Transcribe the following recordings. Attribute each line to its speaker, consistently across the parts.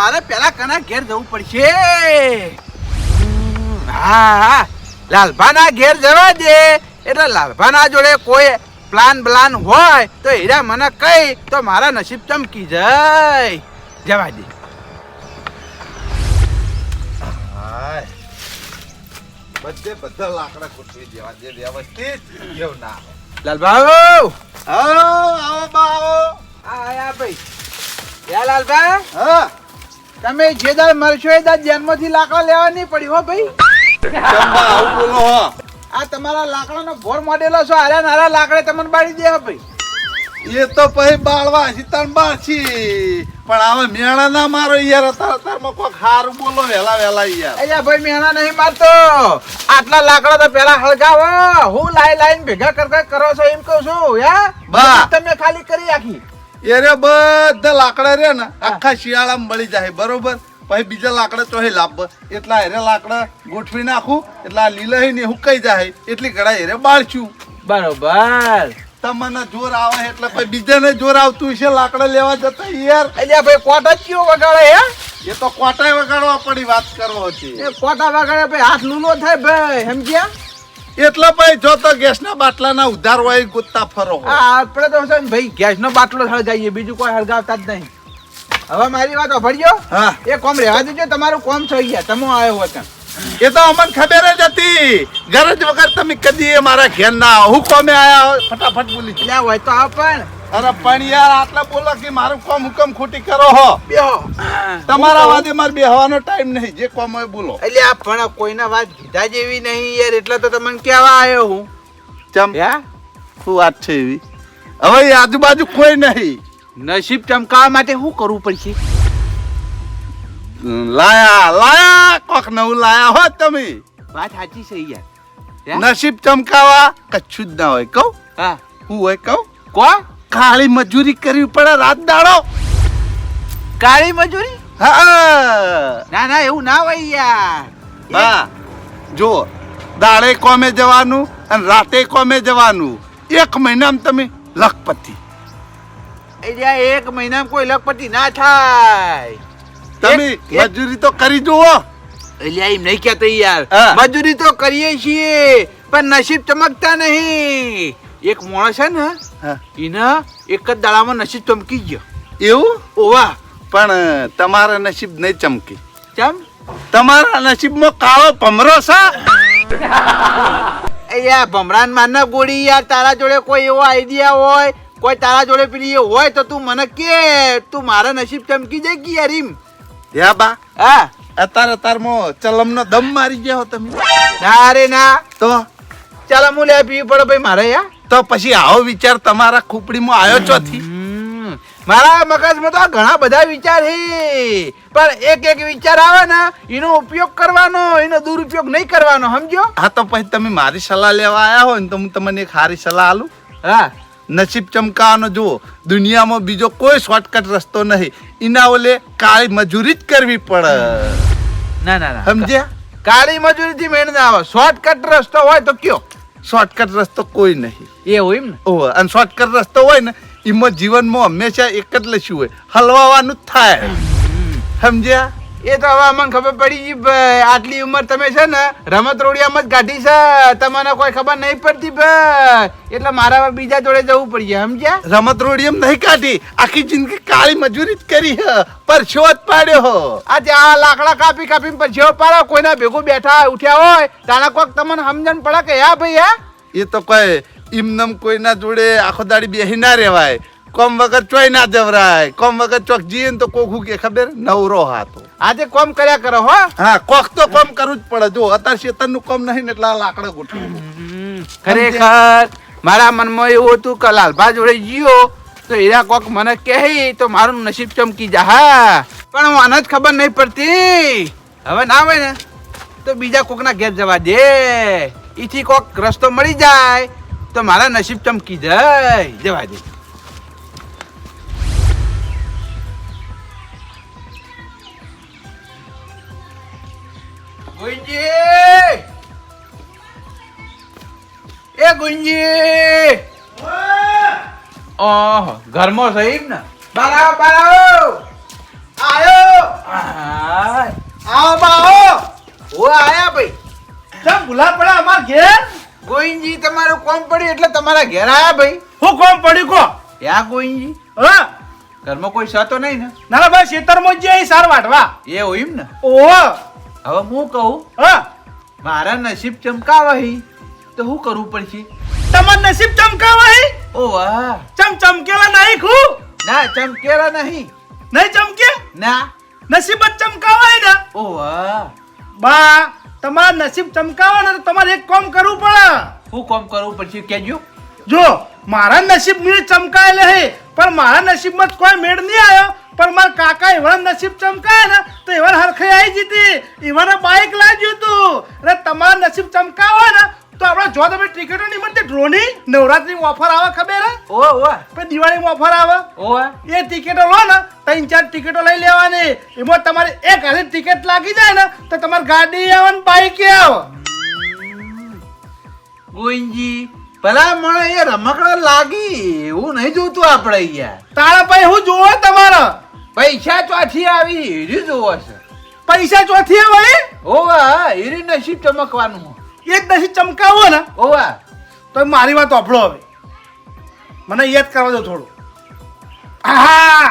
Speaker 1: મારે પેલા કના ઘેર જવું પડશે. હા લાલભાના ઘેર જવા દે. એટલે લાલભાના જોડે કોઈ પ્લાન બ્લાન હોય તો હીરા મને કઈ તો મારા નસીબ ચમકી જાય. જવા દે.
Speaker 2: બધે બધા લાકડા ગોઠવી દેવા જે વ્યવસ્થિત. એવું ના હોય.
Speaker 1: લાલભા
Speaker 2: આવો આવો. આવો
Speaker 1: આયા ભાઈ. યા લાલભા?
Speaker 2: હા.
Speaker 1: તમે જે દાળ મરશો એ દાળ જન્મથી લાકડા લેવા નહીં પડ્યું હો ભાઈ.
Speaker 2: આવું બોલો હો.
Speaker 1: આ તમારા લાકડાનો ભોર મોડેલો છો આરા નારા લાકડે તમને બાળી દે ભાઈ.
Speaker 2: એ તો પછી બાળવા સીતાન બાળશી પણ હવે મેણા ના મારો યાર અતાર અત્યારમાં કોક હારું બોલો વેલા વેલા યાર.
Speaker 1: અલ્યા ભાઈ મેણા નહીં મારતો. આટલા લાકડા તો પેલા હળગાવો. હું લાઈ લાઈન ભેગા કર કર કરો છો એમ કહું છું યા
Speaker 2: બા.
Speaker 1: તમે ખાલી કરી આખી.
Speaker 2: એ રે બધા લાકડા રે ને આખા શિયાળામાં મળી જાય બરોબર? પછી બીજા લાકડા ચોહી લાભ એટલા હેરે લાકડા ગોઠવી નાખું એટલા લીલા ને હુકાઈ જાય. એટલી ઘડા હેરે બાળશું.
Speaker 1: બરોબર.
Speaker 2: તમને જોર આવે એટલે પછી બીજાને જોર આવતું છે લાકડા લેવા જતા યાર.
Speaker 1: અલ્યા ભાઈ કોટા કયો વગાડે હે?
Speaker 2: એ તો કોટાય વગાડવા પડી વાત કરવો હતી
Speaker 1: એ કોટા વગાડે ભાઈ હાથ લૂલો થાય ભાઈ સમજ્યા?
Speaker 2: એટલે ભાઈ જો તો ગેસના બાટલાના ઉધાર હોય ગુત્તા ફરો
Speaker 1: આપણે તો છે ભાઈ ગેસનો બાટલો સળગાવીએ બીજું કોઈ હળગાવતા જ નહીં. હવે મારી વાત અભડ્યો?
Speaker 2: હા.
Speaker 1: એ કોમ રહેવા દેજો તમારું કોમ થઈ ગયા તમે આવ્યો હોય ત્યાં
Speaker 2: એ તો અમને ખબર જ હતી. ગરજ વગર તમે કદી મારા ઘેર ના આવો. હું કોમે આયા હોય ફટાફટ બોલી.
Speaker 1: ત્યાં હોય તો આવ પણ.
Speaker 2: અરે પણ યાર આટલા બોલો કે મારું કોમ હુકમ ખોટી કરો હો.
Speaker 1: બેહો.
Speaker 2: તમારા વાદે મારે બેહવાનો ટાઈમ નહીં જે કોમ હોય બોલો.
Speaker 1: એટલે આ પણ કોઈના વાત કીધા જેવી નહીં યાર એટલે તો તમને કહેવા આવ્યો હું.
Speaker 2: ચમ. શું વાત છે એવી? હવે આજુબાજુ કોઈ નહીં.
Speaker 1: નસીબ ચમકાવવા માટે શું કરવું પડશે?
Speaker 2: લાયા લાયા કોક નવું લાયા હો તમે.
Speaker 1: વાત સાચી છે યાર.
Speaker 2: નસીબ ચમકાવા કચ્છું જ ના હોય કહું.
Speaker 1: હા.
Speaker 2: હું હોય કહું?
Speaker 1: કો
Speaker 2: કાળી મજૂરી કરવી પડે રાત દાડો.
Speaker 1: કાળી મજૂરી?
Speaker 2: હા.
Speaker 1: ના ના એવું ના હોય યાર.
Speaker 2: હા. જો દાડે કોમે જવાનું અને રાતે કોમે જવાનું. એક મહિનામાં તમે લખપતિ.
Speaker 1: એટલે એક મહિનામાં કોઈ લખપતિ ના થાય.
Speaker 2: તમે મજૂરી તો કરી જુઓ.
Speaker 1: એટલે એમ નહીં કહેતો યાર. મજૂરી તો કરીએ છીએ પણ નસીબ ચમકતા નહીં. એક માણસ છે ને
Speaker 2: હા.
Speaker 1: એના એક જ દાડામાં નસીબ ચમકી ગયો.
Speaker 2: એવું?
Speaker 1: ઓવા.
Speaker 2: પણ તમારા નસીબ નહીં ચમકી.
Speaker 1: ચમ
Speaker 2: તમારા નસીબમાં કાળો ભમરો છે?
Speaker 1: અહીંયા યાર ભમરાન માના ગોળી યાર તારા જોડે કોઈ એવો આઈડિયા હોય કોઈ તારા જોડે પેલી હોય તો તું મને કે તું મારા નસીબ ચમકી જાય કે યાર એમ
Speaker 2: યા બા
Speaker 1: હા.
Speaker 2: અત્યારે તારમાં ચલમનો દમ મારી ગયા તમે
Speaker 1: ના રે ના.
Speaker 2: તો?
Speaker 1: ચાલ હું લે પીવી પડે ભાઈ મારે યાર
Speaker 2: તો પછી આવો વિચાર તમારા ખોપડીમાં આવ્યો ચોથી
Speaker 1: મારા મગજમાં તો ઘણા બધા વિચાર છે પણ એક એક વિચાર આવે ને એનો ઉપયોગ કરવાનો એનો દુરુપયોગ નહીં કરવાનો સમજો?
Speaker 2: હા તો પછી તમે મારી સલાહ લેવા આવ્યા હોય ને તો હું તમને એક સારી સલાહ આલું
Speaker 1: હા.
Speaker 2: નસીબ ચમકાવાનો જુઓ દુનિયામાં બીજો કોઈ શોર્ટકટ રસ્તો નહીં. એના ઓલે કાળી મજૂરી જ કરવી પડે.
Speaker 1: ના ના ના.
Speaker 2: સમજ્યા?
Speaker 1: કાળી મજૂરીથી મેળ ના આવે. શોર્ટકટ રસ્તો હોય તો કયો?
Speaker 2: શોર્ટકટ રસ્તો કોઈ નહીં.
Speaker 1: એવું એમ ને?
Speaker 2: ઓહો અને શોર્ટકટ રસ્તો હોય ને એમાં જીવનમાં હંમેશા એક જ લખ્યું હોય. હલવાવાનું જ થાય. સમજ્યા?
Speaker 1: એ તો હવે અમને ખબર પડી ગઈ ભાઈ આટલી ઉંમર તમે છે ને રમત રોડિયામાં જ કાઢી છે. તમને કોઈ ખબર નહીં પડતી ભાઈ. એટલે મારા બીજા જોડે જવું પડશે સમજ્યા?
Speaker 2: રમત રોડી એમ નહીં કાઢી. આખી જિંદગી કાળી મજૂરી જ કરી હ પરછો જ પાડ્યો હો
Speaker 1: આ ત્યાં લાકડા કાપી કાપી પછી પાડો કોઈના ભેગું બેઠા ઉઠ્યા હોય તારા કોક તમને સમજણ પડે કે હા ભાઈ હા?
Speaker 2: એ તો કોઈ ઇમનમ કોઈના જોડે આખો દાડી બેહી ના રહેવાય. કોમ વગર ચોય ના જવરાય. કોમ વગર ચોક ને તો કોકું કે ખબર? નવરો હાથો.
Speaker 1: આજે કોમ કર્યા કરો હો?
Speaker 2: હા કોક તો કોમ કરવું જ પડે. જો અત્યારે શેતરનું કોમ નહીં ને એટલે લાકડા ગોઠવું
Speaker 1: ખરેખર મારા મનમાં એવું હતું કે લાલભા જોડે જીઓ તો એના કોક મને કહે તો મારું નસીબ ચમકી જા. હા. પણ હું આને જ ખબર નહીં પડતી. હવે ના હોય ને તો બીજા કોકના ઘેર જવા દે. એથી કોક રસ્તો મળી જાય. તો મારા નસીબ ચમકી જાય. જવા દે. ગુંજી! એ ગુંજી! ઓહો ઘરમાં છે ને? બાર આવો બાર આવો!
Speaker 3: આયો. આવો
Speaker 1: ઓ આયા ભાઈ.
Speaker 3: ચમ ભૂલા પડ્યા અમાર ઘેર?
Speaker 1: ગોવિંદજી તમારું કોમ પડ્યું એટલે તમારા ઘેર આયા ભાઈ.
Speaker 3: હું કોમ પડ્યું કો?
Speaker 1: યા ગોવિંદજી?
Speaker 3: હા?
Speaker 1: ઘરમાં કોઈ સતો નહીં ને?
Speaker 3: ના ભાઈ ખેતરમાં જઈ સાર વાટવા.
Speaker 1: એ હોય એમ ને?
Speaker 3: ઓહો.
Speaker 1: હવે હું કહું
Speaker 3: હા.
Speaker 1: મારા નસીબ ચમકાવાહી તો હું કરવું પડશે?
Speaker 3: તમાર નસીબ ચમકાવાહી
Speaker 1: ઓ વાહ.
Speaker 3: ચમ ચમકેલા નહીં ખુ?
Speaker 1: ના ચમકેલા નહીં.
Speaker 3: નહીં ચમકે?
Speaker 1: ના.
Speaker 3: નસીબ જ ચમકાવાય ને.
Speaker 1: ઓ વાહ.
Speaker 3: બા તમારા નસીબ ચમકાવા ને તો તમારે એક કામ કરવું પડે.
Speaker 1: શું કામ કરવું પડશે કેજો
Speaker 3: જો મારા નસીબ મેં ચમકાયેલા હે પણ મારા નસીબમાં કોઈ મેળ નહીં આવ્યો પણ મારા કાકા એવા નસીબ ચમકાય ને તો એવા હરખે આવી જીતી. એવાને બાઇક લાગ્યું તું. એટલે તમારા નસીબ ચમકાવા ને તો આપણે જો તમે ટિકિટો નહીં મળતી ડ્રોની નવરાત્રી ઓફર આવે ખબર
Speaker 1: ઓ વાહ
Speaker 3: પછી દિવાળીમાં ઓફર આવે.
Speaker 1: ઓ
Speaker 3: એ ટિકિટો લો ને ત્રણ ચાર ટિકિટો લઈ લેવાની. એમાં તમારે એક હાજર ટિકિટ લાગી જાય ને તો તમારી ગાડી આવે ને બાઈક આવે.
Speaker 1: ગોઈજી ભલા મને એ રમકડા લાગી એવું નહીં જોતું આપણે યાર
Speaker 3: તારા ભાઈ હું જોવો તમારો?
Speaker 1: પૈસા ચોથી આવી હીરી જોવો છે.
Speaker 3: પૈસા ચોથી આવે?
Speaker 1: ઓવા હીરી નસીબ ચમકવાનું.
Speaker 3: એક દસી ચમકાવો ને.
Speaker 1: ઓવા
Speaker 3: તો મારી વાત ઓફળો હવે. મને યાદ કરવા દો થોડું. હા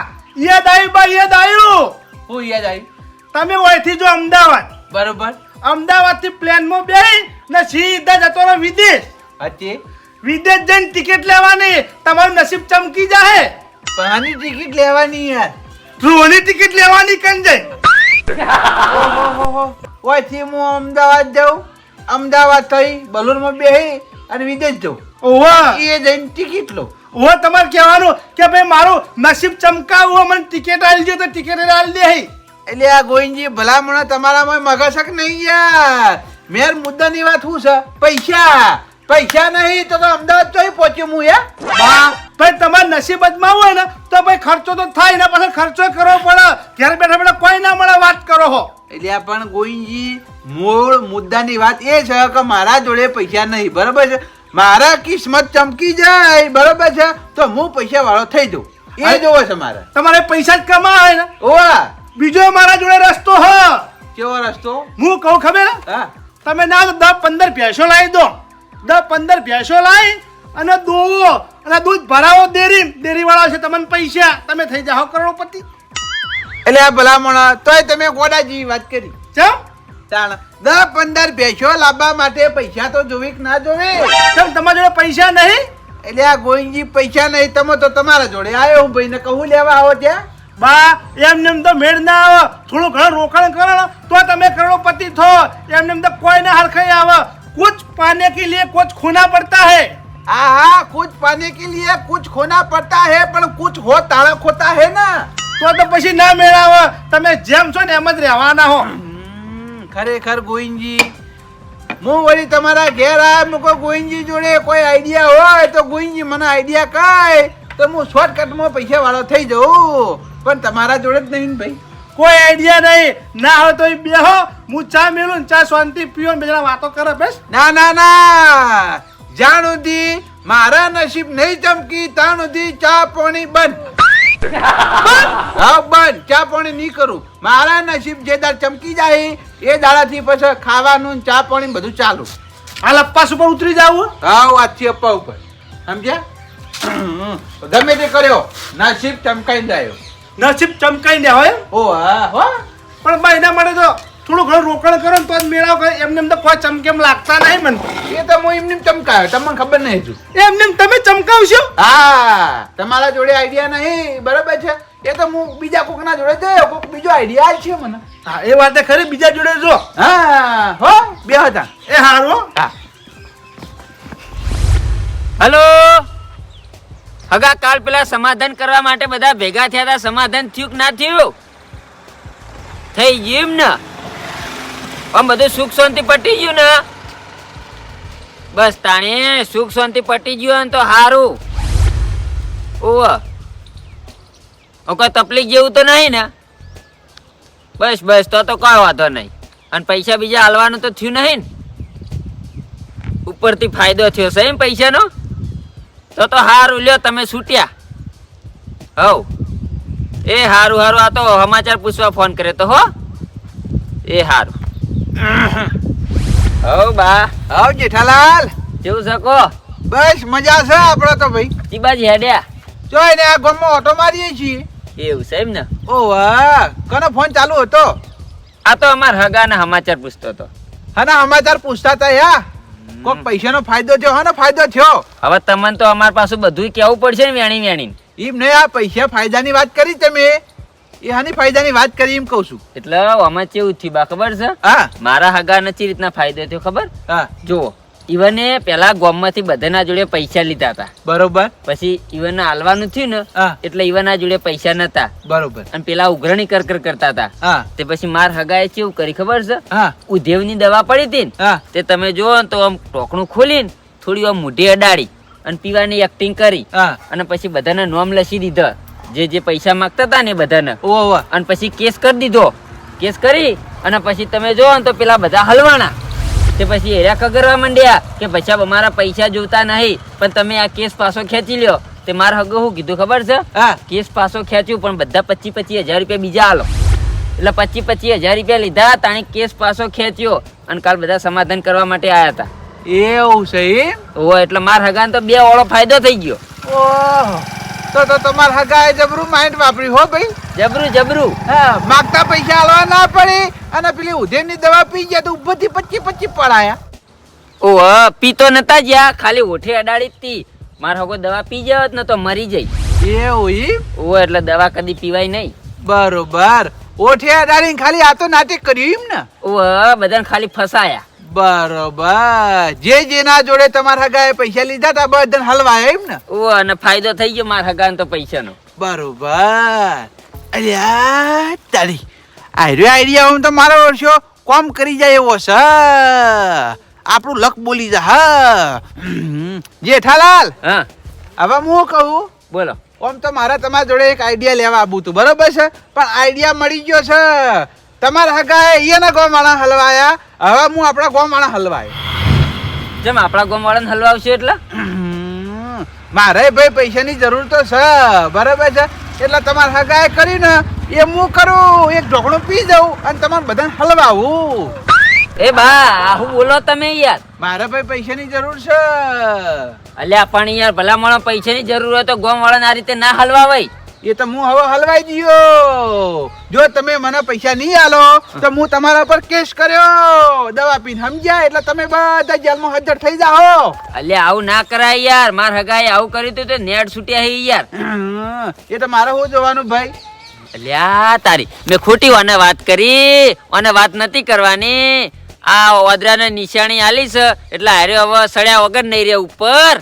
Speaker 3: યાદ આવ્યું બા યાદ આવ્યું.
Speaker 1: હું યાદ આવી?
Speaker 3: તમે ઓયથી જો અમદાવાદ.
Speaker 1: બરોબર.
Speaker 3: અમદાવાદથી પ્લેનમાં બે ને સીધા જતો રહ્યો વિદેશ.
Speaker 1: હતી
Speaker 3: વિદેશ જઈને ટિકિટ લેવાની તમારું નસીબ ચમકી જાય
Speaker 1: પાની ટિકિટ લેવાની યાર.
Speaker 3: ધ્રુવની ટિકિટ લેવાની કંજય
Speaker 1: ઓયથી હું અમદાવાદ જાઉં? અમદાવાદ થઈ બલુરમાં બેહી અને વિદેશ જવું
Speaker 3: ઓવા
Speaker 1: એ જઈને ટિકિટ લો.
Speaker 3: ઓવા તમારે કહેવાનું કે ભાઈ મારું નસીબ ચમકાવું મને ટિકિટ આલી દો તો ટિકિટ આલી દે
Speaker 1: એટલે આ ગોવિંદજી ભલામણ તમારામાં મગશક નહીં યાર. મેર મુદ્દાની વાત શું છે? પૈસા. પૈસા નહીં તો તો અમદાવાદ તો પહોંચ્યું હું યાર
Speaker 3: બા તમારા નસીબતમાં નસીબ હોય ને તો ભાઈ ખર્ચો તો થાય ને પછી ખર્ચો કરવો પડે. ઘેર બેઠા બેઠા કોઈ ના મળે વાત કરો હો.
Speaker 1: એટલે પણ ગોવિંદજી મૂળ મુદ્દાની વાત એ છે કે મારા જોડે પૈસા નહીં બરાબર છે? મારા કિસ્મત ચમકી જાય બરાબર છે? તો હું પૈસા વાળો થઈ જઉં. એ જોવો છે મારે.
Speaker 3: તમારે પૈસા જ કમાય હોય ને.
Speaker 1: ઓવા.
Speaker 3: બીજો મારા જોડે રસ્તો હ.
Speaker 1: કેવો રસ્તો?
Speaker 3: હું કહું ખબર? હે? તમે ના દસ પંદર પૈસો લાવી દો. દસ પંદર ભેંસો લાવી અને દોવો. અને દૂધ ભરાવો દેરી દેરીવાળા છે તમને પૈસા. તમે થઈ જાઓ કરોડપતિ.
Speaker 1: એટલે આ ભલામણ તોય તમે ગોડા જેવી વાત કરી.
Speaker 3: ચમ?
Speaker 1: ચાલ. દસ પંદર ભેંસો લાવવા માટે પૈસા તો જોવે કે ના જોવે?
Speaker 3: ચમ તમારા જોડે પૈસા નહીં?
Speaker 1: એટલે આ ગોવિંદજી પૈસા નહીં તમે તો તમારા જોડે આવ્યો હું ભાઈને કહું લેવા આવો ત્યાં.
Speaker 3: બા એમને એમ તો મેળ ના આવે. થોડું ઘણું રોકાણ કરો તો તમે કરોડપતિ થો. એમને એમ તો કોઈ ના હરખાઈ આવે. કુછ પાને કે लिए कुछ खोना पड़ता है
Speaker 1: हाँ हाँ कुछ पाने के लिए कुछ खोना पड़ता है પણ कुछ हो ताड़ा खोता है ना
Speaker 3: તો તો પછી ના મેળાવે તમે જેમ છો ને એમ જ રહેવાના હો
Speaker 1: હમ, ખરેખર ગોવિંદજી હું વળી તમારા ઘેર આવ્યા મૂકો ગોવિંદજી જોડે કોઈ આઈડિયા હોય તો ગોવિંદજી મને આઈડિયા કાય તો હું શોર્ટકટમાં પૈસા વાળો થઈ જાઉં પણ તમારા જોડે જ નહીં ને ભાઈ
Speaker 3: કોઈ આઈડિયા નહીં. ના હોય તો બેહો હું. ચા મેલું ચા શાંતિ પીઓ ને બીજા વાતો કરે બેસ.
Speaker 1: ના ના ના. જાણ સુધી મારા નસીબ નહીં ચમકી ત્યાં સુધી ચા પાણી બંધ. હા બંધ. ચા પાણી નહીં કરું. મારા નસીબ જે દાળ ચમકી જાય એ દાડાથી પછી ખાવાનું ચા પાણી બધું ચાલુ.
Speaker 3: અપ્પાસ ઉપર ઉતરી જાવું?
Speaker 1: હા વાતથી અપ્પા ઉપર. સમજ્યા? ગમે તે કર્યો નસીબ ચમકાઈ જાય.
Speaker 3: નસીબ ચમકાઈ દે હોય.
Speaker 1: ઓ હા હો.
Speaker 3: પણ ભાઈ એના માટે તો થોડું ઘણું રોકાણ કરો ને તો જ મેળાવ કરે એમને એમ તો કોઈ ચમકેમ લાગતા નહીં મને.
Speaker 1: એ તો હું એમને ચમકાયો. તમને ખબર નહીં હજુ.
Speaker 3: એમને એમ તમે ચમકાવશો?
Speaker 1: હા તમારા જોડે આઈડિયા નહીં. બરાબર છે? એ તો હું બીજા કોકના જોડે જયો કોક બીજો આઈડિયા છે મને.
Speaker 3: હા એ વાત ખરી. બીજા જોડે જો.
Speaker 1: હા હો. બે હતા.
Speaker 3: એ હારું હો.
Speaker 1: હા.
Speaker 4: હલો હગા કાલ પેલા સમાધાન કરવા માટે બધા ભેગા થયા હતા. સમાધાન થયું ના થયું? થઈ ગયું ને? આમ બધું સુખ શાંતિ પટી ગયું ને? બસ તાણે સુખ શાંતિ પટી ગયું તો સારું ઓવ કોઈ તકલીફ જેવું તો નહીં ને? બસ બસ, તો તો કોઈ વાંધો નહીં. અને પૈસા બીજા હાલવાનું તો થયું નહીં ઉપરથી ફાયદો થયો છે એમ પૈસાનો? તો તો હારું લ્યો તમે છૂટ્યા. હવ. એ હારું હારું આ તો સમાચાર પૂછવા ફોન કર્યો તો હો. એ હારું. હવ બા.
Speaker 1: હો જેઠાલાલ.
Speaker 4: કેવું શકો
Speaker 1: બસ મજા છે આપડે તો ભાઈ.
Speaker 4: તી બાજુ હેડ્યા.
Speaker 1: જો એને આ ગામમાં ઓટો મારીએ છીએ.
Speaker 4: એવું છે એમ ને?
Speaker 1: ઓ વાહ. કનો ફોન ચાલુ હતો?
Speaker 4: આ તો અમાર હગાના સમાચાર પૂછતો હતો.
Speaker 1: હના સમાચાર પૂછતા હતા યા? કોક પૈસાનો ફાયદો થયો હનો ફાયદો થયો.
Speaker 4: હવે તમને તો અમાર પાસે બધું કેવું પડશે ને વેણી વેણી
Speaker 1: એમ નહીં આ પૈસા ફાયદાની વાત કરી તમે. એ હાની ફાયદાની વાત કરી એમ કહું છું.
Speaker 4: એટલે અમે કેવું થયું ખબર છે?
Speaker 1: હા.
Speaker 4: મારા હગા નથી રીતના ફાયદો થયો ખબર?
Speaker 1: હા.
Speaker 4: જુઓ. ઈવને પેલા ગામમાંથી બધાના જોડે પૈસા લીધા હતા.
Speaker 1: બરોબર.
Speaker 4: પછી ઈવન હાલવાનું થયું ને એટલે ઈવનના જોડે પૈસા નતા.
Speaker 1: બરોબર.
Speaker 4: અને પેલા ઉઘરણી કર કર કરતા હતા. તે પછી માર હગાએ કેવું કરી ખબર છે? ઉધેવની દવા પડી હતી તે તમે જુઓ તો આમ ટોકણું ખોલીને થોડી આમ મૂઢી અડાડી અને પીવાની એક્ટિંગ કરી. અને પછી બધાને નોમ લસી દીધા. જે જે પૈસા માંગતા હતા ને બધાને.
Speaker 1: ઓ
Speaker 4: અને પછી કેસ કરી દીધો. કેસ કરી અને પછી તમે જોવો તો પેલા બધા હલવાના. તે પછી એરા કગરવા માંડ્યા કે પછી અમારા પૈસા જોતા નહીં પણ તમે આ કેસ પાછો ખેંચી લ્યો. તે મારા હગો શું કીધું ખબર છે?
Speaker 1: હા.
Speaker 4: કેસ પાછો ખેંચ્યું પણ બધા પચીસ પચીસ હજાર રૂપિયા બીજા આલો. એટલે પચીસ પચીસ હજાર રૂપિયા લીધા તાણે કેસ પાછો ખેંચ્યો અને કાલ બધા સમાધાન કરવા માટે આયા હતા.
Speaker 1: એવું છે
Speaker 4: ઓ એટલે મારા હગાને તો બે ઓળો ફાયદો થઈ ગયો.
Speaker 1: ઓહો. તો તો તમાર હગાએ જબરું માઇન્ડ વાપર્યું હો ભાઈ.
Speaker 4: જબરું જબરું.
Speaker 1: હા માગતા પૈસા આલવા ના પડે અને પેલી ઉધેરની દવા પી ગયા તો ઉપરથી પચી પચી પડાયા.
Speaker 4: ઓ પીતો નતા જ્યાં ખાલી ઓઠે અડાડી તી. માર હગો દવા પી જાવત ને તો મરી જઈ.
Speaker 1: એ એમ
Speaker 4: ઓ એટલે દવા કદી પીવાય નહીં.
Speaker 1: બરોબર. ઓઠે અડાડીને ખાલી આ તો નાટક કર્યું એમ ને?
Speaker 4: ઓ બધાને ખાલી ફસાયા.
Speaker 1: બરોબર. જે જેના જોડે તમારા હગાએ પૈસા લીધા હતા બધા હલવાયા એમ ને?
Speaker 4: ઓ અને ફાયદો થઈ ગયો મારા હગાને તો પૈસાનો.
Speaker 1: બરોબર. અલ્યા તારી આઈડિયા આઈડિયા હું તો મારો વર્ષો કોમ કરી જાય એવો છે. આપણું લક બોલી જા હા. જેઠાલાલ
Speaker 4: હા.
Speaker 1: હવે હું કહું
Speaker 4: બોલો.
Speaker 1: ઓમ તો મારે તમારા જોડે એક આઈડિયા લેવા આવું હતું બરોબર છે? પણ આઈડિયા મળી ગયો છે. તમારા હગાએ એના ગોમ વાળા હલવાયા હવે હું આપણા ગામ વાળા હલવાય.
Speaker 4: જેમ આપણા ગામ વાળાને હલવાવશે એટલે?
Speaker 1: મારે ભાઈ પૈસાની જરૂર તો છે બરાબર છે. એટલે તમારે હગાય કરીને એ હું કરું એક ઢોકણું પી જાઉં અને તમારે બધાને હલવાવું.
Speaker 4: એ બા હું બોલો તમે યાર.
Speaker 1: મારે ભાઈ પૈસાની જરૂર છે.
Speaker 4: અલ્યા પણ યાર ભલા માણસ પૈસાની જરૂર હોય તો ગામ વાળાને આ રીતે ના હલવાવાય.
Speaker 1: એ તો હું હવે હલવાઈ ગયો. જો તમે મને પૈસા નહીં આલો તો હું તમારા પર કેસ કર્યો. દવા પીને સમજ્યા? એટલે તમે બધા જેલમાં હાજર થઈ જાઓ.
Speaker 4: અલ્યા આવું ના કરાય યાર. માર હગાએ આવું કર્યું તું તો નેટ છૂટ્યા હે યાર.
Speaker 1: એ તો મારે શું જોવાનું ભાઈ?
Speaker 4: અલ્યા તારી. મેં ખોટી વાને વાત કરી અને વાત નથી કરવાની. આ ઓદરાને નિશાણી આલી છે એટલે હારે હવે સળ્યા વગર નહીં રે ઉપર.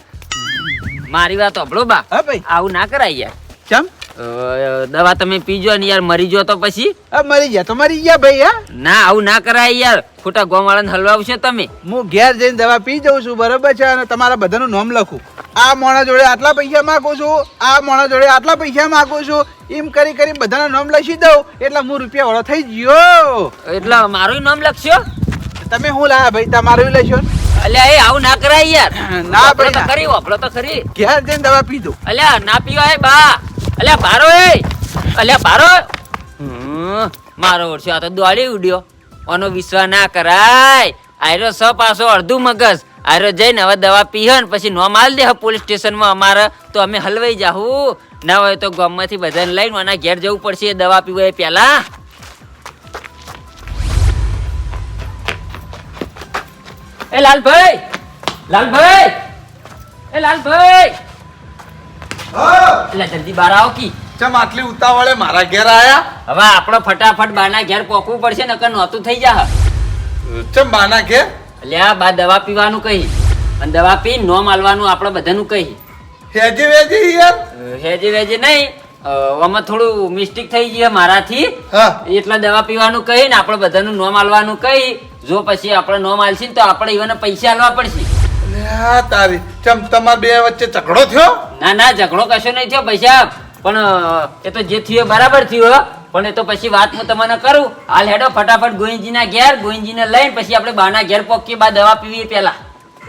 Speaker 4: મારી વાત હોભળો બા.
Speaker 1: હા
Speaker 4: આવું ના કરાય યાર.
Speaker 1: ચમ?
Speaker 4: દવા તમે પીજો ને યાર મરી જો તો પછી.
Speaker 1: હા મરી ગયા તો મરી ગયા ભાઈ હા?
Speaker 4: ના આવું ના કરાય યાર. ખોટા ગોવાળાને હલવાવશો તમે.
Speaker 1: હું ઘેર જઈને દવા પી જઉં છું બરોબર છે? અને તમારા બધાનું નામ લખું. આ મોણા જોડે આટલા પૈસા માંગુ છું આ મોણા જોડે આટલા પૈસા માંગુ છું. એમ કરી કરી બધાના નામ લખી દઉં. એટલે હું રૂપિયા વાળો થઈ ગયો.
Speaker 4: એટલે મારું નામ લખશો?
Speaker 1: તમે શું લાયા ભાઈ? તમારું લેશો
Speaker 4: અલ્યા એ આવું ના કરાય યાર.
Speaker 1: ના ભાઈ
Speaker 4: તો ખરી વાપરો તો ખરી.
Speaker 1: ઘેર જઈને દવા પી દઉં.
Speaker 4: અલ્યા ના પીવાય બા. અલ્યા પારો એ! અલ્યા હમ, મારો વર્ષો આ તો દોડી ઉડ્યો. આનો વિશ્વાસ ના કરાય. આયરો સ પાછો અડધું મગજ. આયરો જઈને હવે દવા પીહન પછી નો માલ દે પોલીસ સ્ટેશનમાં અમારે. તો અમે હલવાઈ જાહું. ના હોય તો ગામમાંથી બધાને લઈને આના ઘેર જવું પડશે દવા પીવા એ પહેલા. એ લાલભાઈ! લાલભાઈ! એ લાલભાઈ! એટલે જલ્દી બહાર આવો કી.
Speaker 2: ચમ આટલી ઉતાવળે મારા ઘેર આયા?
Speaker 4: હવે આપણો ફટાફટ બાના ઘેર પોકવું પડશે નકર નહોતું થઈ જા
Speaker 2: ચમ બાના ઘેર?
Speaker 4: એટલે આ બા દવા પીવાનું કહી. અને દવા પી નો માલવાનું આપણે બધાનું કહી.
Speaker 2: હેજે વેજી યાર.
Speaker 4: હેજે વેજે નહીં. આમાં થોડું મિસ્ટેક થઈ ગઈ મારાથી. એટલે દવા પીવાનું કહી ને આપણે બધાનું નો માલવાનું કહી. જો પછી આપણે નો માલશી તો આપણે ઈવન પૈસા આલવા પડશે.
Speaker 2: લ્યા તારી. ચમ તમાર બે વચ્ચે ઝઘડો થયો?
Speaker 4: ના ના ઝઘડો કશો નહીં થયો પૈસા પણ એ તો જે થયો બરાબર થયો પણ એ તો પછી વાત હું તમને કરું. હાલ હેડો ફટાફટ ગોવિંદજીના ઘેર ગોવિંદજીને લઈને પછી આપણે બાના ઘેર પોકીએ બા દવા પીવીએ પેલા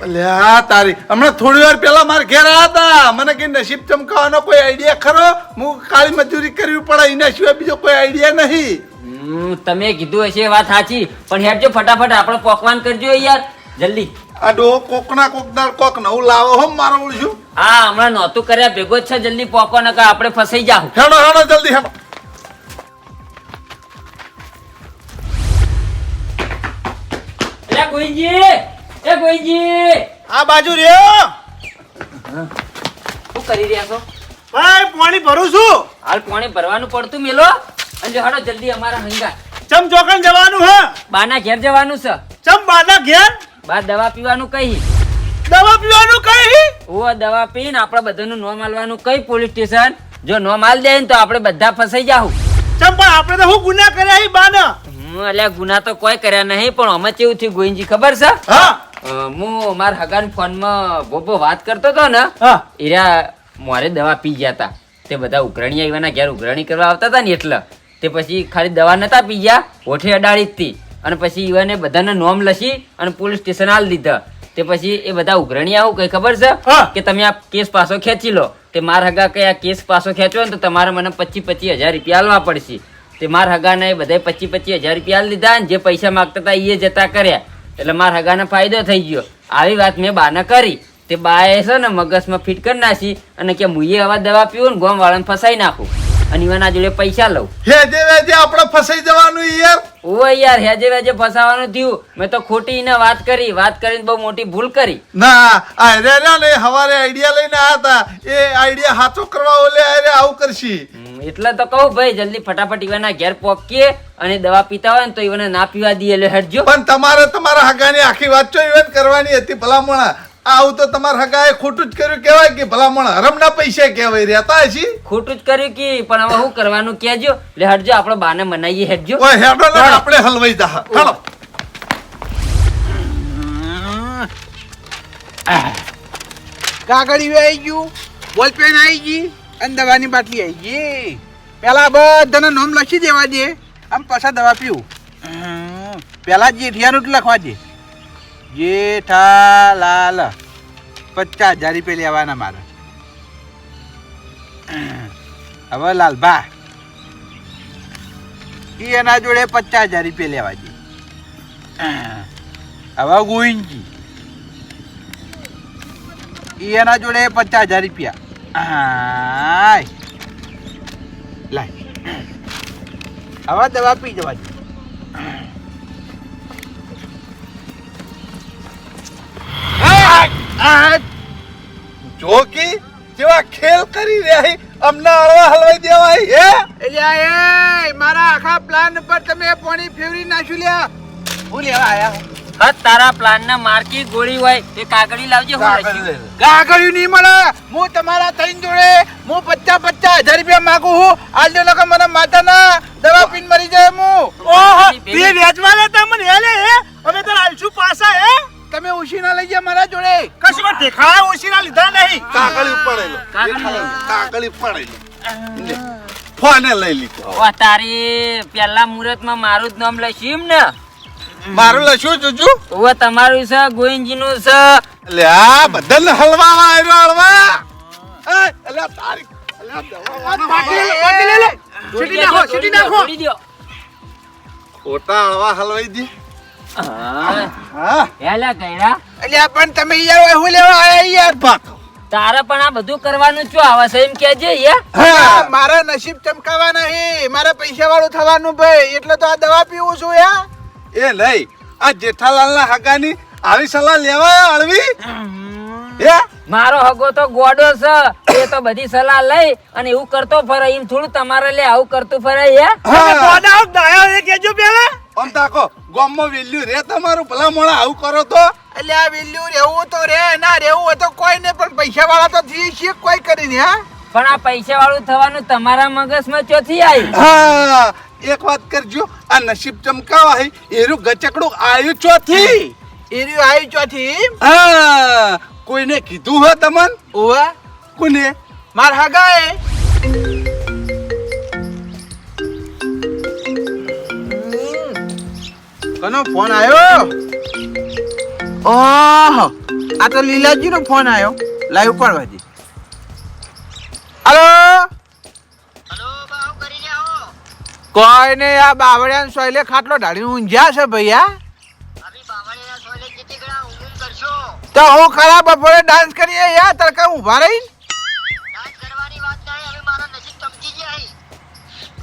Speaker 2: અલ્યા તારી. હમણાં થોડી વાર પહેલા મારા ઘેર આવ્યા હતા. મને કે નસીબ ચમકાવાનો કોઈ આઈડિયા ખરો? હું કાળી મજૂરી કરવી પડે એના સિવાય બીજો કોઈ આઈડિયા નહીં.
Speaker 4: હમ, તમે કીધું હશે વાત સાચી. પણ હેડજો ફટાફટ આપણે પોકવાન કરજો યાર. જલ્દી.
Speaker 2: આ ડો કોકના કોકના કોક નવું લાવો હો મારો ઓળશું
Speaker 4: હા હમણાં નહોતું કર્યા. ભેગો છે જલ્દી પોકો નકર આપણે ફસાઈ જાવ
Speaker 2: હેડો હેડો જલ્દી હેડો.
Speaker 4: એ ગોઈજી એ ગોઈજી
Speaker 3: આ બાજુ રહ્યો.
Speaker 4: શું કરી રહ્યા છો?
Speaker 3: ભાઈ પાણી ભરું છું.
Speaker 4: હાલ પાણી ભરવાનું પડતું મેલો. અને હેડો જલ્દી અમારા હંગા
Speaker 3: ચમ ચોકન જવાનું હે?
Speaker 4: બાના ઘેર જવાનું છે.
Speaker 3: ચમ બાના ઘેર?
Speaker 4: બા દવા પીવાનું કહી
Speaker 3: દવા પીવાનું કહી
Speaker 4: ઓ દવા પીને આપણે બધાનું નોમ આલવાનું કઈ પોલીસ સ્ટેશન? જો નોમ આલ દે ને તો આપણે બધા ફસાઈ જાહું.
Speaker 3: ચમ પણ આપણે તો હું ગુના કર્યા હી બાના?
Speaker 4: હું અલ્યા ગુના તો કોઈ કર્યા નહીં પણ અમે કેવું થયું ગોવિંદજી ખબર છે?
Speaker 3: હા.
Speaker 4: હું મારા હગાન ફોનમાં બોબો વાત કરતો હતો ને એરા મારે દવા પી ગયા હતા તે બધા ઉઘરણી આવ્યાના ઘેર ઉઘરણી કરવા આવતા હતા ને એટલે. તે પછી ખાલી દવા નતા પી ગયા ઓઠે અડાડી જ અને પછી ઈવાને બધાને નોમ લસી અને પોલીસ સ્ટેશન આલ દીધા. તે પછી એ બધા ઉઘરણી આવું કઈ ખબર છે? કે તમે આ કેસ પાછો ખેંચી લો. તે માર હગા કઈ આ કેસ પાછો ખેંચો ને તો તમારે મને પચીસ પચીસ હજાર રૂપિયા આલવા પડશે. તે માર હગાને એ બધા પચીસ પચીસ હજાર રૂપિયા આલ દીધા ને જે પૈસા માગતા હતા એ જતા કર્યા. એટલે માર હગાને ફાયદો થઈ ગયો. આવી વાત મેં બાને કરી. તે બાએ છે ને મગજમાં ફિટ કરી નાખી અને કે મુઈએ આવા દવા પીવું ને ગોમ વાળાને ફસાઈ નાખું. અને એના જોડે પૈસા લઉં.
Speaker 2: હેજે વેજે આપણે ફસાઈ જવાનું યાર.
Speaker 4: ઓ યાર હેજે વેજે ફસાવાનું થયું. મેં તો ખોટી ને વાત કરી વાત કરીને બહુ મોટી ભૂલ કરી.
Speaker 2: ના આ રે રે ને હવારે આઈડિયા લઈને આવ્યા હતા એ આઈડિયા હાચો કરવા ઓલે અરે આવું કરશી.
Speaker 4: એટલે તો કહું ભાઈ જલ્દી ફટાફટ ઈવાના ઘેર પોકીએ અને દવા પીતા હોય ને તો ઈવાને ના પીવા દઈએ એટલે હટજો.
Speaker 2: પણ તમારે તમારા હગાની આખી વાત જો ઇવેન્ટ કરવાની હતી ભલામણા. આવું તો તમારા હગાએ ખોટું જ કર્યું કહેવાય કે ભલામણ હરમના પૈસા કહેવાય રહેતા હશી
Speaker 4: ખોટું જ કર્યું કે પણ હવે શું કરવાનું કહેજો. એટલે હટજો આપણે બાને મનાઈએ હેડજો
Speaker 2: ઓય હેડો ને આપણે હલવાઈ દા હાલો
Speaker 1: કાગળિયું આવી ગયું બોલ પેન આવી ગઈ અને દવાની બાટલી આવી ગઈ. પેલા બધાને નોમ લખી દેવા દે. આમ પાછા દવા પીવું. પેલા જે રિયાનું લખવા દે. જેઠાલાલ પચાસ હજાર રૂપિયા લેવાના મારે. હવે લાલભા એ એના જોડે પચાસ હજાર રૂપિયા લેવા દે. હવે ગોવિંદજી એ એના જોડે પચાસ હજાર રૂપિયા. લાય. હવે દવા પી જવા દે. આ,
Speaker 2: જો કે જેવા ખેલ કરી રહ્યા અમને અળવા હલવાઈ દેવાય હે
Speaker 1: એલ્યા એ મારા આખા પ્લાન પર તમે પાણી ફેરવી નાખ્યું લ્યા. હું લેવા આયા
Speaker 4: હા? તારા પ્લાન ના મારકી ગોળી હોય તે કાગળી લાવજે
Speaker 2: કાગળ
Speaker 1: નહીં મળે. હું તમારા થઈને જોડે હું પચાસ પચાસ હજાર રૂપિયા માંગુ છું. આલજો લોકો મને માતાના દવા પીન મરી જાય હું.
Speaker 3: ઓહો બે વેચવા લેતા મને હે લે હે? અમે તો આલશું પાછા હે?
Speaker 1: તમે ઉછીના લઈ ગયા મારા જોડે?
Speaker 3: કશું દેખાય ઓછીના લીધા નહીં.
Speaker 2: કાગળ પડેલો
Speaker 4: કાગળ લે.
Speaker 2: પડેલો ફોને લઈ લીધો.
Speaker 4: ઓ તારી પેલા મુહૂર્તમાં મારું જ નામ લઈશું ને?
Speaker 2: મારું લખ્યું જુજુ
Speaker 4: ઓ તમારું છે ગોવિંદજી નું છે.
Speaker 2: એટલે આ બધાને હલવા આવ્યો હળવા. એ, અલ્યા તારી
Speaker 1: લે, લે, લે.
Speaker 2: ખોટા હળવા હલવાઈ દે.
Speaker 4: હા.
Speaker 2: હા.
Speaker 4: ગયડા
Speaker 1: અલ્યા પણ તમે યાર હું લેવા આયા યાર?
Speaker 2: પાક
Speaker 4: તારે પણ આ બધું કરવાનું શું આવે છે એમ કેજે યાર.
Speaker 1: મારા નસીબ ચમકાવા નહીં મારે પૈસા વાળું થવાનું ભાઈ. એટલે તો આ દવા પીવું છું યાર
Speaker 2: એ નહીં આ જેઠાલાલના હગાની આવી સલાહ લેવા હળવી?
Speaker 4: મારો હગો તો ગોડો છે. એ તો બધી સલાહ લઈ અને એવું કરતો ફરે. એમ થોડું તમારે લે આવું કરતું ફરે યાર
Speaker 3: ગોડા દાયા એ કેજો પેલા
Speaker 2: આમ તાકો ગામમાં વેલ્યુ રે તમારું. ભલા મોણા આવું કરો તો.
Speaker 1: એટલે આ વેલ્યુ રહેવું તો રે ના રહેવું હોય તો કોઈ નહીં પણ પૈસા વાળા તો થઈ છે કોઈ કરીને હા?
Speaker 4: પણ આ પૈસા વાળું થવાનું તમારા મગજમાં ચોથી આવી
Speaker 2: હા એક વાત કરજો આ નસીબ ચમકાવા હે એરું ગચકડું આવ્યું ચોથી?
Speaker 1: એર્યું આવ્યું ચોથી?
Speaker 2: હા કોઈને કીધું હો તમન?
Speaker 1: ઓવા?
Speaker 2: કોને?
Speaker 1: માર હગાએ? કનો ફોન આવ્યો? ઓહ આ તો લીલાજી નો ફોન આવ્યો. લાઈવ ઉપાડવા દે હલો કોઈ ને આ બાવળિયા સોયલે ખાટલો ઢાળીને ઊંઝ્યા છે ભૈયા. તો હું ખરા બપોરે ડાન્સ કરીએ યાર તડકા ઊભા રહી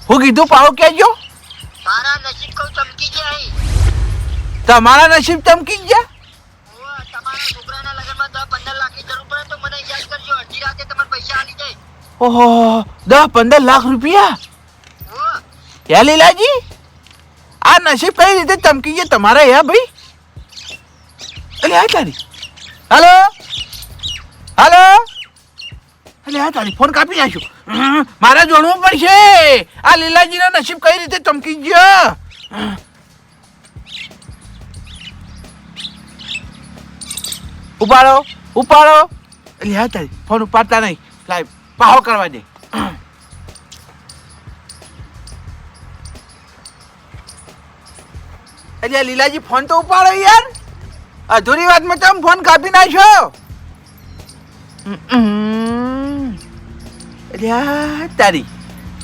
Speaker 1: હું. કીધું પાવ કેજો તમારા નસીબ ચમકી ગયા? ઓહો દસ પંદર લાખ રૂપિયા? યા લીલાજી? આ નસીબ કઈ રીતે ચમકી ગયા તમારા યા ભાઈ? અલે આ તારી. હલો? હાલો? અલે આ તારી ફોન કાપી નાખ્યો. મારે જોડવું પડશે. આ લીલાજીના નસીબ કઈ રીતે ચમકી ગયો? ઉપાડો ઉપાડો. એટલે તારી ફોન ઉપાડતા નહીં. લાઈ પાહો કરવા દે. એટલે લીલાજી ફોન તો ઉપાડો યાર. અધૂરી વાતમાં તમે ફોન કાપી નાખ્યો. એટલે તારી.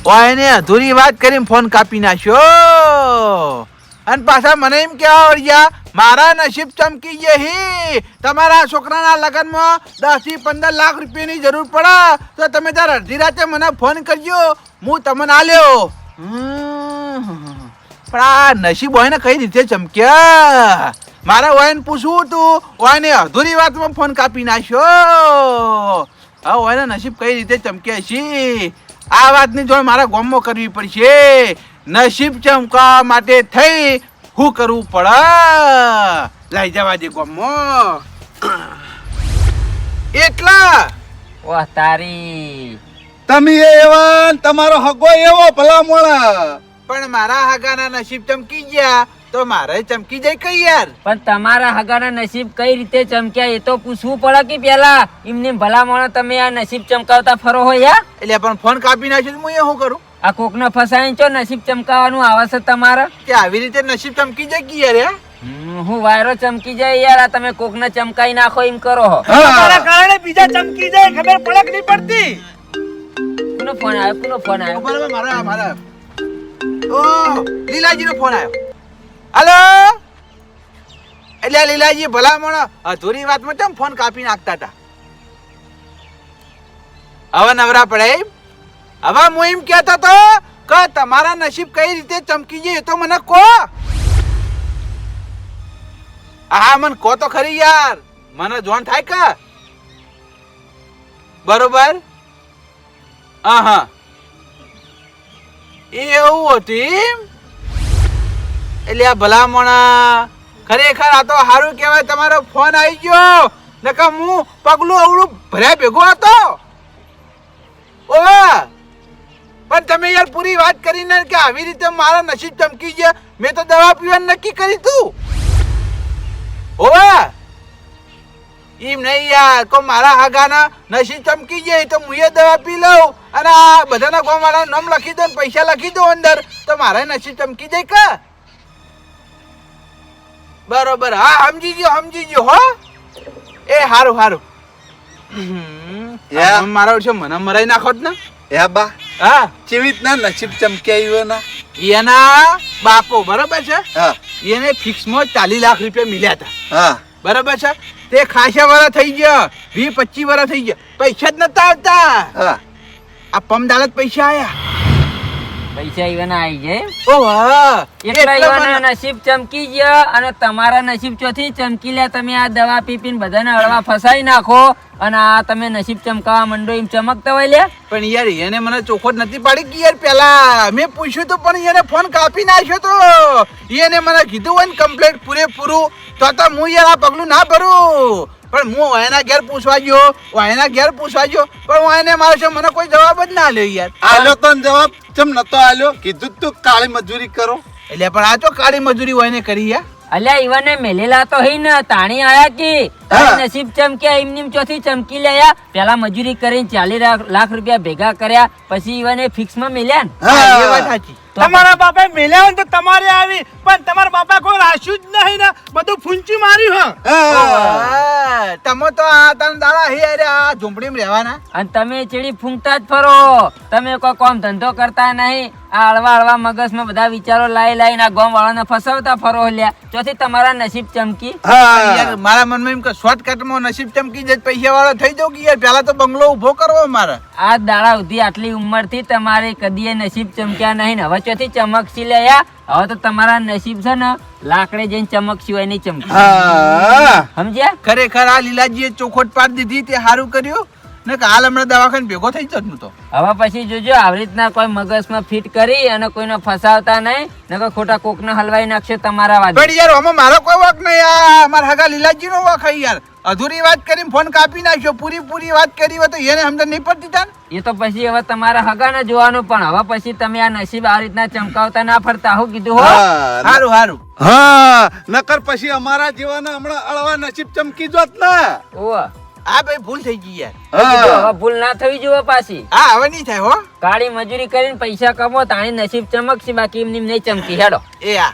Speaker 1: ઓય ને અધૂરી વાત કરીને ફોન કાપી નાખ્યો. અને પાછા મને એમ કહેવા વળ્યા મારા નસીબ ચમકી જહી તમારા છોકરાના લગ્નમાં દસથી પંદર લાખ રૂપિયાની જરૂર પડે. તો તમે તાર અડધી રાતે મને ફોન કરજો. હું તમને આલ્યો. પણ આ નસીબ હોય ને કઈ રીતે ચમક્યા? મારે ઓયને પૂછવું હતું. ઓયને અધૂરી વાતમાં ફોન કાપી નાખ્યો. હા ઓયને નસીબ કઈ રીતે ચમકે છે? આ વાતની જોડ મારા ગોમમાં કરવી પડશે. નસીબ ચમકાવવા માટે થઈ શું કરવું પડે? લઈ જવા દે ગોમમાં એટલા?
Speaker 4: વાહ તારી.
Speaker 2: તમે એવા તમારો હગો એવો ભલા મોણા
Speaker 1: પણ મારા હાગાના નસીબ ચમકી ગયા તો મારે ચમકી જાય કઈ યાર?
Speaker 4: પણ તમારા હગાના નસીબ કઈ રીતે ચમક્યા એ તો પૂછવું પડે કે પેલા એમને ભલા મોણા તમે આ નસીબ ચમકાવતા ફરો હોય યાર
Speaker 1: એટલે પણ ફોન કાપી નાખ્યો તો હું એ શું કરું?
Speaker 4: આ કોકને ફસાઈ ચો નસીબ ચમકાવાનું આવે છે તમારે?
Speaker 1: કે આવી રીતે નસીબ ચમકી જાય કે યાર હું?
Speaker 4: વાયરો ચમકી જાય યાર આ તમે કોકને ચમકાઈ નાખો એમ કરો હો.
Speaker 3: તમારા કારણે બીજા ચમકી જાય ખબર પડક નહીં પડતી?
Speaker 4: કોનો ફોન આવ્યો? કોનો ફોન આવ્યો?
Speaker 1: બરાબર મારા મારા. ઓ લીલાજી નો ફોન આવ્યો. હલો? એટલે લીલાજી ભલામણ અધૂરી વાતમાં કેમ ફોન કાપી નાખતા હતા? હવે નવરા પડે એમ? હવે હું એમ કહેતો તો કે તમારા નસીબ કઈ રીતે ચમકી જાય તો મને કહો. હા મને કહો તો ખરી યાર. મને જોણ થાય કે? બરોબર? હા હા એવું હતું એટલે આ ભલામણા. ખરેખર આ તો સારું કહેવાય, તમારો ફોન આવી ગયો. નકા હું પગલું અવળું ભર્યા ભેગો હતો. ઓવે પણ તમે યાર પૂરી વાત કરીને કે આવી રીતે મારા નસીબ ચમકી ગયા મેં તો દવા પીવાનું નક્કી કરી તું. ઓવે એમ નહીં યાર કો મારા આગાના નસીબ ચમકી જાય તો હું દવા પી લઉં અને આ બધાના ગો મારા નામ લખી દો ને પૈસા લખી દો અંદર. તો મારા નસીબ ચમકી જાય કે? બરોબર હા સમજી ગયો સમજી ગયો હો. એ હારું હારું. મારા વર્ષે મને મરાઈ નાખો જ ને.
Speaker 2: એ બા.
Speaker 1: હા?
Speaker 2: જેવી રીતના નસીબ ચમક્યા ના
Speaker 1: એના? બાપો બરોબર છે?
Speaker 2: હા.
Speaker 1: એને ફિક્સમાં ચાલીસ લાખ રૂપિયા મળ્યા હતા.
Speaker 2: હા.
Speaker 1: બરાબર છે? તે ખાસા વાળા થઈ ગયા વીસ પચીસ વાળા થઈ ગયા. પૈસા જ નતા આવતા.
Speaker 2: હા.
Speaker 1: આ પમદાલત પૈસા આયા.
Speaker 4: પૈસા ઈવન આવી જાય એટલા નસીબ ચમકી ગયા અને તમારા નસીબ ચોથી ચમકી લે તમે આ દવા પી પીને બધાને હળવા ફસાઈ નાખો અને આ તમે નસીબ ચમકાવા માંડો એમ ચમકતા હોય લે
Speaker 1: પણ યાર એને મને ચોખોટ નથી પાડી કે યાર પેલા મેં પૂછ્યું તો પણ એને ફોન કાપી નાખ્યો તો. એને મને કીધું હોય ને કમ્પ્લેટ પૂરેપૂરું તો તો હું યાર આ પગલું ના ભરું. પણ હું વાયના ઘેર પૂછવા ગયો એના ઘેર પૂછવા ગયો પણ હું એને મારો છે મને કોઈ જવાબ જ ના લે યાર.
Speaker 2: આલ્યો તો જવાબ ચમ નતો આલ્યો? કીધું તું કાળી મજૂરી કરો.
Speaker 1: એટલે પણ આ તો કાળી મજૂરી હોય ને કરી યાર.
Speaker 4: અલ્યા ઈવાને મેલેલા તો હઈ ને તાણી આયા કે? નસીબ ચમક્યા એમની એમ ચોથી ચમકી લયા પેલા મજૂરી કરીને ચાલી લાખ- રૂપિયા ભેગા કર્યા પછી ઈવને ફિક્સમાં મેલ્યા ને.
Speaker 1: હા, એ વાત સાચી.
Speaker 4: તો
Speaker 3: તમારા બાપા મેલ્યા હોય તો તમારે આવી. પણ તમારા બાપા કોઈ રાખ્યું જ નહીં ને. બધું ફૂંચી માર્યું હ.
Speaker 1: તમે તો આ તન દાડા હી અરે આ ઝૂંપડીમાં રહેવાના.
Speaker 4: અને તમે ચેડી ફૂંકતા જ ફરો. તમે કોઈ કોમ ધંધો કરતા નહીં. આ હળવા હળવા મગજમાં બધા વિચારો લાઈ લાઈને આ ગામ વાળાને ફસાવતા ફરો લ્યા. ચોથી તમારા નસીબ ચમકી.
Speaker 1: મારા મનમાં એમ કે શોર્ટકટમાં નસીબ ચમકી જાય પૈસા વાળો થઈ જાવ કે યાર? પેલા તો બંગલો ઊભો કરવો મારે
Speaker 4: આ દાડા સુધી આટલી ઉંમરથી તમારે કદીએ નસીબ ચમક્યા નહીં ને. હવે ચોથી ચમકસી લયા હવે તો તમારા નસીબ છે ને લાકડે જઈને ચમકસી હોય નહીં ચમકી. સમજ્યા?
Speaker 1: ખરેખર આ લીલાજીએ ચોખોટ પાડી દીધી તે સારું કર્યું? ને કાલ હાલ હમણાં દવાખાને ભેગો થઈ જત તો.
Speaker 4: હવે પછી જોજો આવી રીતના કોઈ મગજમાં ફિટ કરી અને કોઈને ફસાવતા નહીં નકર ખોટા કોકને હલવાઈ નાખશે તમારા વાત
Speaker 1: પણ યાર આમાં મારો કોઈ વાક નહીં આ મારા હગા લીલાજીનો વાક હે યાર. અધૂરી વાત કરીને ફોન કાપી નાખ્યો પૂરી પૂરી વાત કરી હોય તો એને સમજણ નહીં પડતી તાન.
Speaker 4: એ તો પછી હવે તમારા હગાને જોવાનું પણ હવે પછી તમે આ નસીબ આ રીતના ચમકાવતા ના ફરતા હું કીધું હો.
Speaker 2: હા.
Speaker 1: સારું સારું
Speaker 2: હા નકર પછી અમારા જેવાના હમણાં અળવા નસીબ ચમકી જોત ને.
Speaker 4: ઓવા.
Speaker 1: હા ભાઈ ભૂલ થઈ ગઈ યાર.
Speaker 2: હા.
Speaker 4: હવે ભૂલ ના થવી જોઈએ પાછી.
Speaker 1: હા હવે નહીં થાય હો.
Speaker 4: કાળી મજૂરી કરીને પૈસા કમો તાણી નસીબ ચમકશે બાકી એમની નહીં ચમકી. હેડો.
Speaker 1: એ આ.